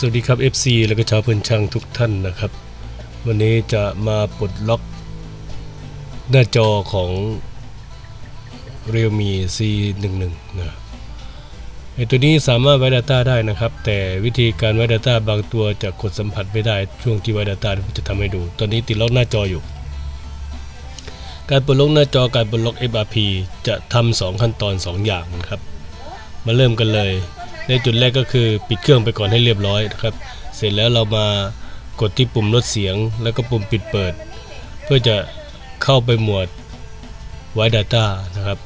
สวัสดีครับ FC แล้วก็ชาวเพื่อนช่างทุกท่านนะครับ วันนี้จะมาปลดล็อกหน้าจอของ Realme C11 นะไอตัวนี้สามารถไว้ Data ได้นะครับ แต่วิธีการไว้ Data บางตัวจะกดสัมผัสไม่ได้ช่วงที่ไว้ Data ผมจะทำให้ดู ตอนนี้ติดล็อกหน้าจออยู่ การปลดล็อกหน้าจอการปลดล็อก FRP จะทำสองขั้นตอน 2 อย่างนะครับ มาเริ่มกันเลย ในจุดแรกก็คือปิดเครื่องไปก่อนให้เรียบร้อยนะครับ เสร็จแล้วเรามากดที่ปุ่มลดเสียง แล้วก็ปุ่มปิดเปิด เพื่อจะเข้าไปหมวดไว้ Data นะครับ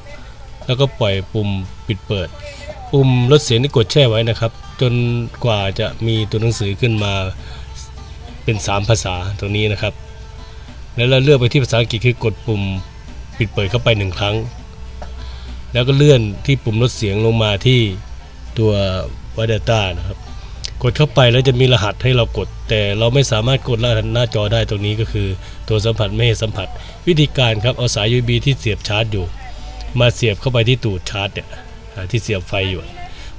แล้วก็ปล่อยปุ่มปิดเปิด ปุ่มลดเสียงนี่กดแช่ไว้นะครับ จนกว่าจะมีตัวหนังสือขึ้นมาเป็น 3 ภาษาตรงนี้นะครับ แล้วเราเลือกไปที่ภาษาอังกฤษคือกดปุ่มปิดเปิดเข้าไปหนึ่งครั้ง แล้วก็เลื่อนที่ปุ่มลดเสียงลงมาที่ ตัว w i Data นะครับ กดเข้าไปแล้วจะมีรหัสให้เรากด แต่เราไม่สามารถกดรหัสหน้าจอได้ตรงนี้ก็คือ ตัวสัมผัสไม่ให้สัมผัส วิธีการครับเอาสาย USB ที่เสียบชาร์จอยู่ มาเสียบเข้าไปที่ตูดชาร์จเนี่ยที่เสียบไฟอยู่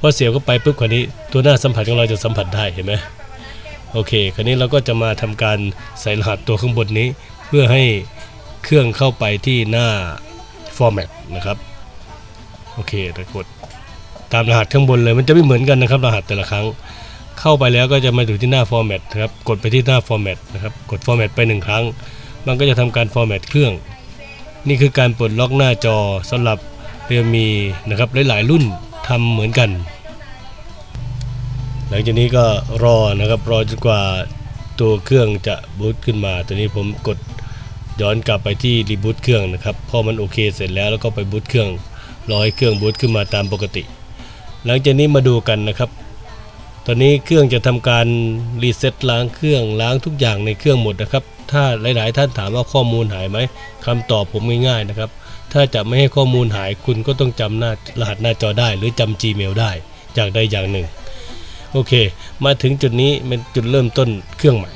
พอเสียบเข้าไปปุ๊บคราวนี้ตัวหน้าสัมผัสของเราจะสัมผัสได้เห็นไหมโอเคคราวนี้เราก็จะมาทำการใส่รหัสตัวข้างบนนี้ เพื่อให้เครื่องเข้าไปที่หน้า format นะครับ โอเคแล้วกด ตามรหัสข้างบนเลย มันจะไม่เหมือนกันนะครับรหัสแต่ละครั้ง เข้าไปแล้วก็จะมาอยู่ที่หน้า format นะครับ กดไปที่หน้า format นะครับ กด format ไปหนึ่งครั้ง มันก็จะทำการ format เครื่อง นี่คือการปลดล็อกหน้าจอสำหรับเรียมีนะครับหลายๆรุ่นทำเหมือนกัน หลังจากนี้ก็รอนะครับรอจนกว่าตัวเครื่องจะบูตขึ้นมา ตัวนี้ผมกดย้อนกลับไปที่รีบูตเครื่องนะครับ พอมันโอเคเสร็จแล้วแล้วก็ไปบูตเครื่องรอให้เครื่องบูตขึ้นมาตามปกติ หลังจากนี้มาดูกันนะครับ ตอนนี้เครื่องจะทำการรีเซ็ตล้างเครื่องล้างทุกอย่างในเครื่องหมดนะครับ ถ้าหลาย ๆ ท่านถามว่าข้อมูลหายไหมคำตอบผมง่ายๆนะครับ ถ้าจะไม่ให้ข้อมูลหายคุณก็ต้องจำหน้ารหัสหน้าจอได้ หรือจำ Gmail ได้อย่างใดอย่างหนึ่ง โอเค มาถึงจุดนี้เป็นจุดเริ่มต้นเครื่องใหม่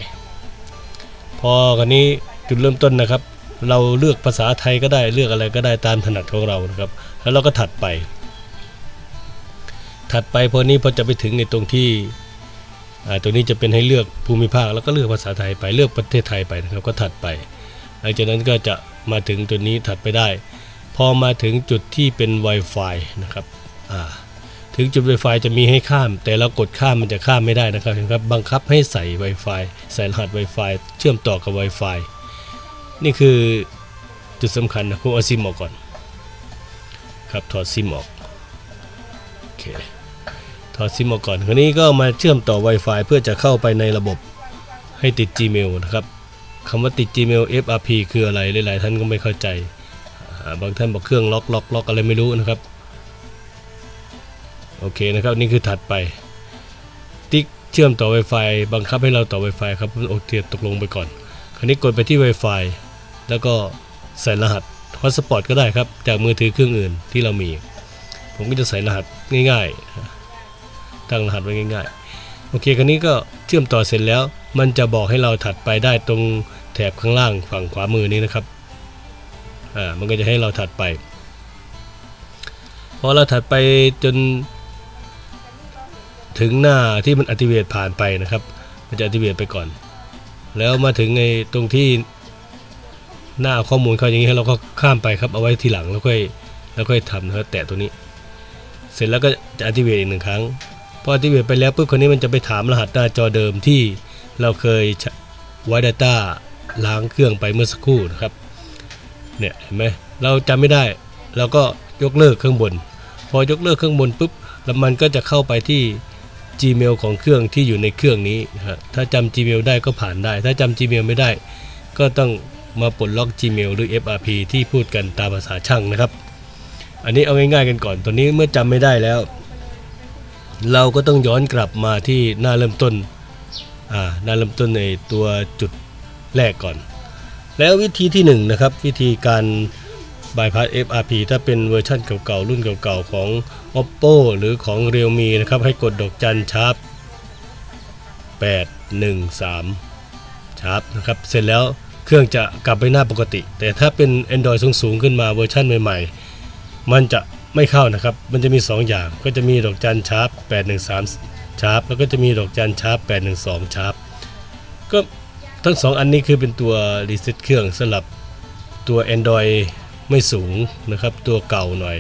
พอกันนี้จุดเริ่มต้นนะครับ เราเลือกภาษาไทยก็ได้เลือกอะไรก็ได้ตามถนัดของเรานะครับ แล้วเราก็ถัดไป ถัดไปพอนี้พอจะไปถึงในตรงที่ตัวนี้จะเป็นให้เลือกภูมิภาคแล้วก็เลือกภาษาไทยไปเลือกประเทศไทยไปนะครับก็ถัดไป หลังจากนั้นก็จะมาถึงตัวนี้ถัดไปได้ พอมาถึงจุดที่เป็น Wi-Fi นะครับถึงจุด Wi-Fi จะมีให้ข้าม แต่เรากดข้ามมันจะข้ามไม่ได้นะครับเห็นครับบังคับให้ใส่ Wi-Fi ใส่รหัส Wi-Fi เชื่อมต่อกับ Wi-Fi นี่คือจุดสำคัญนะผมเอาซิมออกก่อนครับถอดซิมออกโอเค ถอดซิมออกก่อนคราวนี้ก็มาเชื่อมต่อ Wi-Fi เพื่อจะเข้าไปในระบบให้ติด Gmail นะครับคำว่าติด Gmail FRP คืออะไรหลาย ๆ ท่านก็ไม่เข้าใจาบางท่านบอกเครื่องล็อกล็อกล็อกอะไรไม่รู้นะครับ โอเคนะครับนี่คือถัดไป ติ๊กเชื่อมต่อ Wi-Fi บังคับให้เราต่อ Wi-Fi ครับโอเคตกลงไปก่อน คราวนี้กดไปที่ Wi-Fi แล้วก็ใส่รหัส Hotspot ก็ได้ครับ จากมือถือเครื่องอื่นที่เรามี ผมก็จะใส่รหัสง่าย ๆ ตั้งรหัสไว้ง่ายๆ โอเคคราวนี้ก็เชื่อมต่อเสร็จแล้ว มันจะบอกให้เราถัดไปได้ตรงแถบข้างล่างฝั่งขวามือนี้นะครับ อ่า มันก็จะให้เราถัดไป พอเราถัดไปจนถึงหน้าที่มัน activate ผ่านไปนะครับ มันจะ activate ไปก่อน แล้วมาถึงในตรงที่หน้าข้อมูลเขาอย่างนี้เราก็ข้ามไปครับ เอาไว้ทีหลังแล้วค่อยแล้วค่อยทำนะครับแตะตัวนี้ เสร็จแล้วก็จะ activate อีกหนึ่งครั้ง อ activate ไปแล้วปุ๊บคนนี้มันจะไปถามรหัสหน้าจอเดิมที่เราเคยไว้ Data ล้างเครื่องไปเมื่อสักครู่นะครับ เนี่ยเห็นไหมเราจำไม่ได้เราก็ยกเลิกข้างบน พอยกเลิกข้างบนปุ๊บแล้วมันก็จะเข้าไปที่ Gmail ของเครื่องที่อยู่ในเครื่องนี้นะฮะถ้าจำ Gmail ได้ก็ผ่านได้ ถ้าจำ Gmail ไม่ได้ ก็ต้องมาปลดล็อก Gmail หรือ FRP ที่พูดกันตามภาษาช่างนะครับ อันนี้เอาง่ายๆกันก่อน ตอนนี้เมื่อจำไม่ได้แล้ว เราก็ต้องย้อนกลับมาที่หน้าเริ่มต้นอ่าหน้าเริ่มต้นในตัวจุดแรกก่อน แล้ววิธีที่หนึ่งนะครับวิธีการ bypass FRP ถ้าเป็นเวอร์ชันเก่าๆ รุ่นเก่าๆ ของ Oppo หรือของ Realme นะครับ ให้กดดอกจันชาร์ป813 ชาร์ปนะครับ เสร็จแล้วเครื่องจะกลับไปหน้าปกติ แต่ถ้าเป็น Android สูงๆ ขึ้นมาเวอร์ชันใหม่ๆ มันจะ ไม่เข้านะครับ มันจะมี 2 อย่าง ก็จะมีดอกจันชาร์ป813ชาร์ปแล้วก็จะมีดอกจันชาร์ป812ชาร์ปก็ทั้งสองอันนี้คือเป็นตัวรีเซ็ตเครื่องสำหรับตัว Android ไม่สูงนะครับ ตัวเก่าหน่อย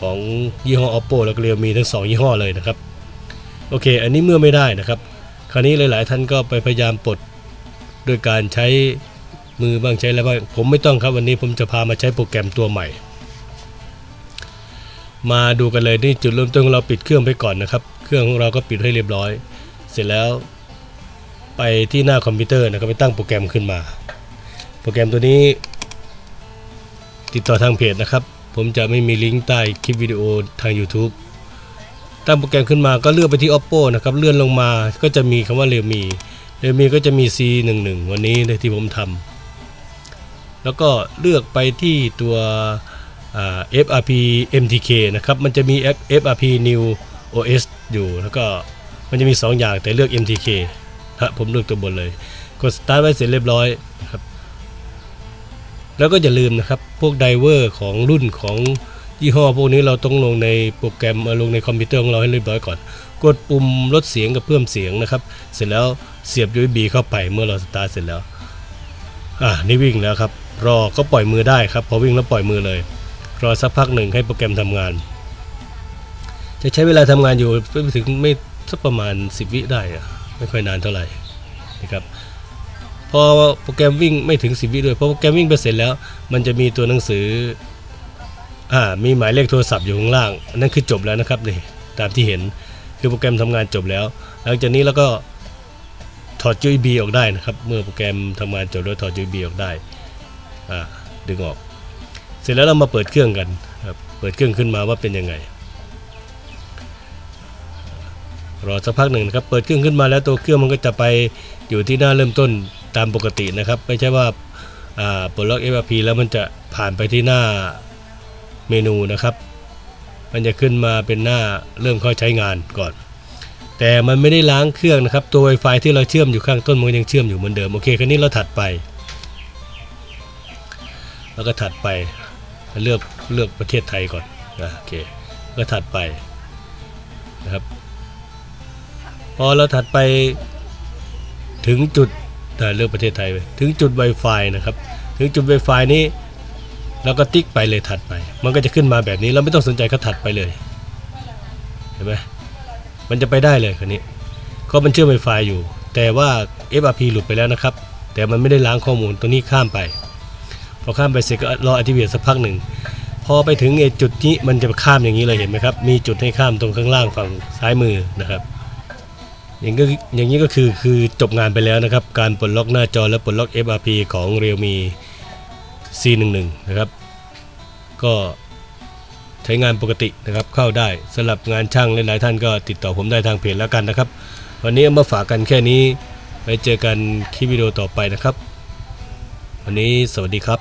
ของยี่ห้อ Oppo แล้วก็เรียวมีทั้งสองยี่ห้อเลยนะครับ โอเค อันนี้เมื่อไม่ได้นะครับ คราวนี้หลาย ๆ ท่านก็ไปพยายามปลดโดยการใช้มือบ้างใช้อะไรบ้างผมไม่ต้องครับวันนี้ผมจะพามาใช้โปรแกรมตัวใหม่ มาดูกันเลยนี่จุดเริ่มต้นของเราปิดเครื่องไปก่อนนะครับ เครื่องของเราก็ปิดให้เรียบร้อย เสร็จแล้ว ไปที่หน้าคอมพิวเตอร์นะครับไปตั้งโปรแกรมขึ้นมา โปรแกรมตัวนี้ ติดต่อทางเพจนะครับ ผมจะไม่มีลิงก์ใต้คลิปวิดีโอทาง YouTube ตั้งโปรแกรมขึ้นมาก็เลือกไปที่ Oppo นะครับเลื่อนลงมาก็จะมีคำว่าเรียวมีเรียวมีก็จะมี C11 วันนี้ที่ผมทำแล้วก็เลือกไปที่ตัว FRP MTK นะครับมันจะมี FRP New OS อยู่แล้วก็มันจะมี 2 อย่างแต่เลือก MTK ครับผมเลือกตัวบนเลยกด Start ไว้เสร็จเรียบร้อยนะครับ แล้วก็อย่าลืมนะครับ พวกไดเวอร์ของรุ่นของยี่ห้อพวกนี้เราต้องลงในโปรแกรมลงในคอมพิวเตอร์ของเราให้เรียบร้อยก่อน กดปุ่มลดเสียงกับเพิ่มเสียงนะครับ เสร็จแล้วเสียบ USB เข้าไปเมื่อเราสตาร์ทเสร็จแล้ว อ่านี่วิ่งแล้วครับ รอก็ปล่อยมือได้ครับ พอวิ่งแล้วปล่อยมือเลย รอสักพักหนึ่งให้โปรแกรมทำงาน จะใช้เวลาทำงานอยู่ไม่ถึงไม่สักประมาณ 10 วิได้อะไม่ค่อยนานเท่าไหร่นะครับพอโปรแกรมวิ่งไม่ถึง 10 วิด้วยพอโปรแกรมวิ่งไปเสร็จแล้ว มันจะมีตัวหนังสืออ่ามีหมายเลขโทรศัพท์อยู่ข้างล่างอันนั่นคือจบแล้วนะครับนี่ตามที่เห็นคือโปรแกรมทำงานจบแล้ว หลังจากนี้เราก็ถอด USB ออกได้นะครับ เมื่อโปรแกรมทำงานจบแล้วถอด USB ออกได้อ่าดึงออก เสร็จแล้วเรามาเปิดเครื่องกันครับเปิดเครื่องขึ้นมาว่าเป็นยังไง รอสักพักหนึ่งนะครับ เปิดเครื่องขึ้นมาแล้วตัวเครื่องมันก็จะไปอยู่ที่หน้าเริ่มต้นตามปกตินะครับ ไม่ใช่ว่าปลดล็อก FRP แล้วมันจะผ่านไปที่หน้าเมนูนะครับ มันจะขึ้นมาเป็นหน้าเริ่มเข้าใช้งานก่อน แต่มันไม่ได้ล้างเครื่องนะครับ ตัว Wi-Fi ที่เราเชื่อมอยู่ข้างต้นมันยังเชื่อมอยู่เหมือนเดิม โอเค คราวนี้เราถัดไป แล้วก็ถัดไป เลือกเลือกประเทศไทยก่อนนะโอเคก็ถัดไปนะครับพอเราถัดไปถึงจุดอ่เลือกประเทศไทยไปถึงจุด Wi-Fi นะครับ ถึงจุด Wi-Fi นี้เราก็ติ๊กไปเลยถัดไป มันก็จะขึ้นมาแบบนี้เราไม่ต้องสนใจก็ถัดไปเลยเห็นไหมมันจะไปได้เลยคันนี้ก็มันเชื่อม Wi-Fi อยู่ แต่ว่า FRP หลุดไปแล้วนะครับ แต่มันไม่ได้ล้างข้อมูลตัวนี้ข้ามไป พอข้ามไปเสร็จก็รอ activate สักพักหนึ่ง พอไปถึงไอ้จุดนี้มันจะข้ามอย่างนี้เลยเห็นไหมครับ มีจุดให้ข้ามตรงข้างล่างฝั่งซ้ายมือนะครับ อย่างก็อย่างนี้ก็คือคือจบงานไปแล้วนะครับ การปลดล็อกหน้าจอและปลดล็อก FRP ของ Realme C11 นะครับ ก็ใช้งานปกตินะครับเข้าได้สำหรับงานช่างหลายๆท่านก็ติดต่อผมได้ทางเพจแล้วกันนะครับ วันนี้เอามาฝากกันแค่นี้ไว้เจอกันคลิปวิดีโอต่อไปนะครับ วันนี้สวัสดีครับ